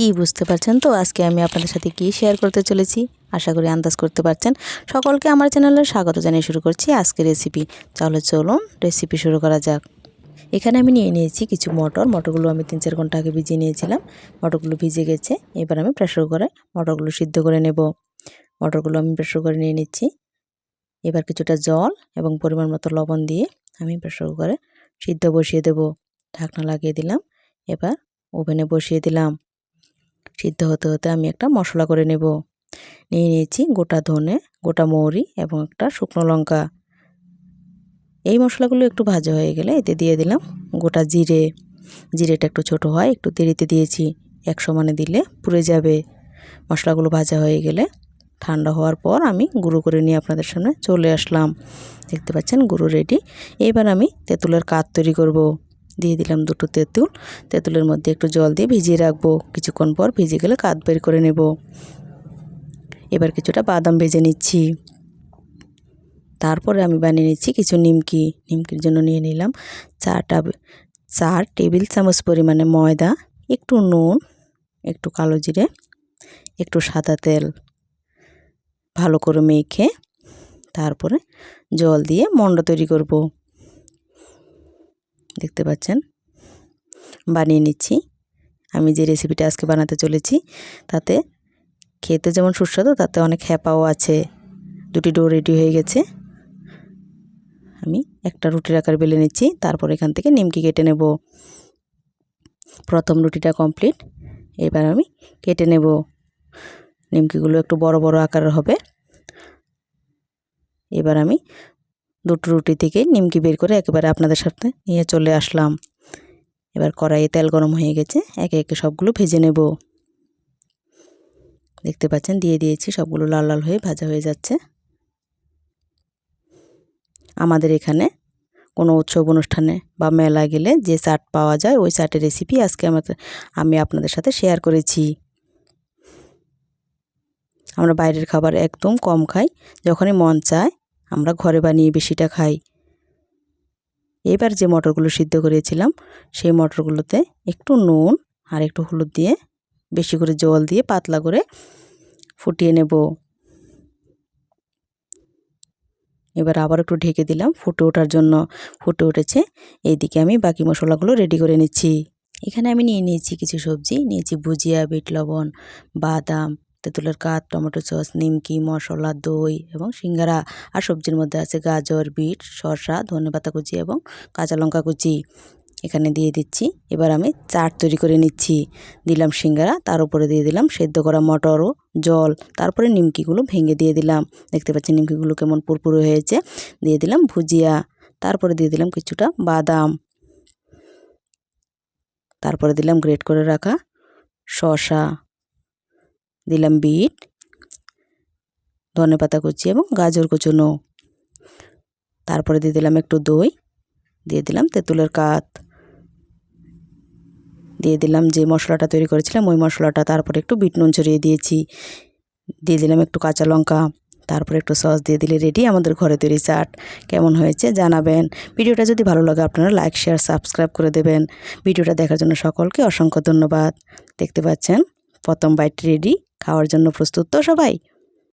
কি বুঝতে পারছেন? তো আজকে আমি আপনাদের সাথে কি শেয়ার করতে চলেছি? আশা করি আন্দাজ করতে পারছেন। সকলকে আমার চ্যানেলে স্বাগত জানিয়ে শুরু করছি আজকে রেসিপি তাহলে চলুন রেসিপি শুরু করা যাক। এখানে আমি নিয়ে নিয়েছি কিছু মটর। মটরগুলো আমি তিন চার ঘণ্টা আগে ভিজিয়ে নিয়েছিলাম। মটরগুলো ভিজে গেছে। এবার আমি প্রেশার করে মটরগুলো সিদ্ধ করে নেব। মটরগুলো আমি প্রেশার করে নিয়ে নিচ্ছি। এবার কিছুটা জল এবং পরিমাণ মতো লবণ দিয়ে আমি প্রেশার কুকারে সিদ্ধ বসিয়ে দেব। ঢাকনা লাগিয়ে দিলাম। এবার ওভেনে বসিয়ে দিলাম। সিদ্ধ হতে হতে আমি একটা মশলা করে নেব। নিয়ে নিয়েছি গোটা ধনে, গোটা মৌরি এবং একটা শুকনো লঙ্কা। এই মশলাগুলো একটু ভাজা হয়ে গেলে এতে দিয়ে দিলাম গোটা জিরে। জিরেটা একটু ছোট হয়, একটু দেরিতে দিয়েছি। এক সমানে দিলে পুড়ে যাবে। মশলাগুলো ভাজা হয়ে গেলে ঠান্ডা হওয়ার পর আমি গুঁড়ো করে নিয়ে আপনাদের সামনে চলে আসলাম। দেখতে পাচ্ছেন গুঁড়ো রেডি। এবার আমি তেঁতুলের কাত তৈরি করব। দিয়ে দিলাম দুটো তেঁতুল। তেঁতুলের মধ্যে একটু জল দিয়ে ভিজিয়ে রাখব। কিছুক্ষণ পর ভিজে গেলে কাত বের করে নেব। এবার কিছুটা বাদাম ভেজে নিচ্ছি। তারপরে আমি বানিয়ে নিচ্ছি কিছু নিমকি। নিমকির জন্য নিয়ে নিলাম চারটা চার টেবিল চামচ পরিমাণে ময়দা, একটু নুন, একটু কালো জিরে, একটু সাদা তেল ভালো করে মেখে তারপরে জল দিয়ে মন্ডা তৈরি করব। দেখতে পাচ্ছেন? বানিয়ে নিচ্ছি। আমি যে রেসিপিটা আজকে বানাতে চলেছি, তাতে খেতে যেমন সুস্বাদু, তাতে অনেক হ্যাপাও আছে। দুটি ডো রেডি হয়ে গেছে। আমি একটা রুটির আকার বেলে নিচ্ছি, তারপর এখান থেকে নিমকি কেটে নেব। প্রথম রুটিটা কমপ্লিট এবার আমি কেটে নেব। নিমকিগুলো একটু বড় বড় আকারের হবে। এবার আমি দুটো রুটি থেকে নিমকি বের করে একেবারে আপনাদের সাথে নিয়ে চলে আসলাম। এবার কড়াইয়ে তেল গরম হয়ে গেছে, একে একে সবগুলো ভেজে নেব। দেখতে পাচ্ছেন, দিয়ে দিয়েছি সবগুলো লাল লাল হয়ে ভাজা হয়ে যাচ্ছে। আমাদের এখানে কোনো উৎসব অনুষ্ঠানে বা মেলা গেলে যে চাট পাওয়া যায়, ওই চাটের রেসিপি আজকে আমাদের আমি আপনাদের সাথে শেয়ার করেছি। আমরা বাইরের খাবার একদম কম খাই, যখনই মন চায় আমরা ঘরে বানিয়ে বেশিটা খাই। এবার যে মটরগুলো সিদ্ধ করেছিলাম, সেই মটরগুলোতে একটু নুন আর একটু হলুদ দিয়ে বেশি করে জল দিয়ে পাতলা করে ফুটিয়ে নেব। এবার আবার একটু ঢেকে দিলাম, ফুটে ওঠার জন্য ফুটে উঠেছে। এইদিকে আমি বাকি মশলাগুলো রেডি করে নিচ্ছি। এখানে আমি নিয়ে নিয়েছি কিছু সবজি, নিয়েছি ভুজিয়া, বিট, লবণ, বাদাম তেঁতুলের কাঠ, টমেটো সস, নিমকি, মশলা, দই এবং সিঙ্গারা আর সবজির মধ্যে আছে গাজর, বিট, শসা ধনে পাতা কুচি এবং কাঁচা লঙ্কা কুচি। এখানে দিয়ে দিচ্ছি। এবার আমি চাট তৈরি করে নিচ্ছি। দিলাম সিঙ্গারা, তার উপরে দিয়ে দিলাম সেদ্ধ করা মটর ও জল, তারপরে নিমকিগুলো ভেঙে দিয়ে দিলাম। দেখতে পাচ্ছি নিমকিগুলো কেমন পুরপুরে হয়েছে। দিয়ে দিলাম ভুজিয়া, তারপরে দিয়ে দিলাম কিছুটা বাদাম। তারপরে দিলাম গ্রেট করে রাখা শসা। দিলাম বিট, ধনে পাতা কুচি এবং গাজর কুচুনো তারপরে দিয়ে দিলাম একটু দই, দিয়ে দিলাম তেঁতুলের কাত, দিয়ে দিলাম যে মশলাটা তৈরি করেছিলাম ওই মশলাটা, তারপরে একটু বিট নুন ছড়িয়ে দিয়েছি, দিয়ে দিলাম একটু কাঁচা লঙ্কা, তারপরে একটু সস দিয়ে দিলে রেডি আমাদের ঘরে তৈরি চাট। কেমন হয়েছে জানাবেন। ভিডিওটা যদি ভালো লাগে আপনারা লাইক শেয়ার সাবস্ক্রাইব করে দেবেন। ভিডিওটা দেখার জন্য সকলকে অসংখ্য ধন্যবাদ। দেখতে পাচ্ছেন, প্রথম বাইট রেডি খাওয়ার জন্য প্রস্তুত। তো সবাই